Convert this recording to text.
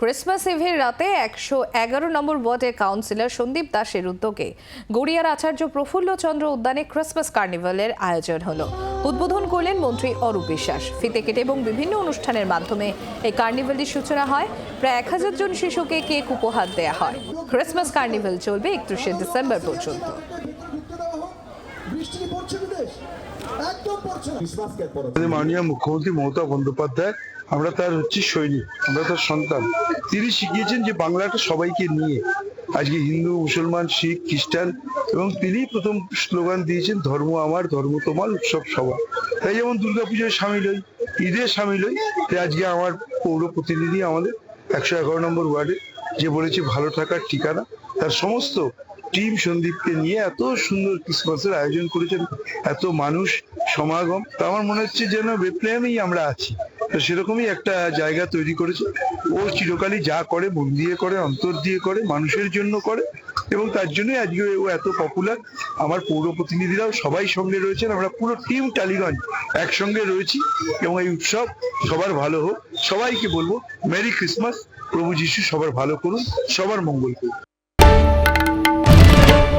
Christmas ইভের রাতে একশো এগারো নম্বর ওয়ার্ডের কাউন্সিলর সন্দীপ দাসের উদ্যোগে গড়িয়ার আচার্য প্রফুল্ল চন্দ্র উদ্যানে ক্রিসমাস কার্নিভালের আয়োজন হলো। উদ্বোধন করলেন মন্ত্রী অরূপ বিশ্বাস। ফিতে কেটে এবং বিভিন্ন অনুষ্ঠানের মাধ্যমে এই কার্নিভালটির সূচনা হয়। প্রায় এক হাজার জন শিশুকে কেক উপহার দেওয়া হয়। ক্রিসমাস কার্নিভাল চলবে একত্রিশে ডিসেম্বর পর্যন্ত। বৃষ্টি পড়ছে বিদেশ। একদম পড়ছে না। ক্রিসমাসকে পড়ো আমাদের মাননীয় মুখ্যমন্ত্রী মমতা বন্দ্যোপাধ্যায় আমরা তার হচ্ছে সৈনিক আমরা তার সন্তান। তিনি শিখিয়েছেন যে বাংলাটা সবাইকে নিয়ে আজকে হিন্দু মুসলমান শিখ খ্রিস্টান এবং তিনি প্রথম স্লোগান দিয়েছেন ধর্ম আমার ধর্ম তোমার উৎসব সবার। তাই যেমন দুর্গাপুজোয় সামিল হই ঈদে সামিল হই তাই আজকে আমার পৌর প্রতিনিধি আমাদের একশো এগারো নম্বর ওয়ার্ডে যে বলেছে ভালো থাকার ঠিকানা তার সমস্ত টিম সন্দীপকে নিয়ে এত সুন্দর ক্রিসমাসের আয়োজন করেছেন, এত মানুষ, সমাগম, তা আমার মনে হচ্ছে যেন বেপ্লেমেই আমরা আছি। তো সেরকমই একটা জায়গা তৈরি করেছে। ও চিরকালই যা করে, মন দিয়ে করে, অন্তর দিয়ে করে, মানুষের জন্য করে, এবং তার জন্যই আজকে ও এত পপুলার আমার পৌর প্রতিনিধিরাও সবাই সঙ্গে রয়েছেন। আমরা পুরো টিম টালিগঞ্জ একসঙ্গে রয়েছি, এবং এই উৎসব সবার ভালো হোক। সবাইকে বলব, মেরি ক্রিসমাস, প্রভু যিশু সবার ভালো করুন, সবার মঙ্গল করুন।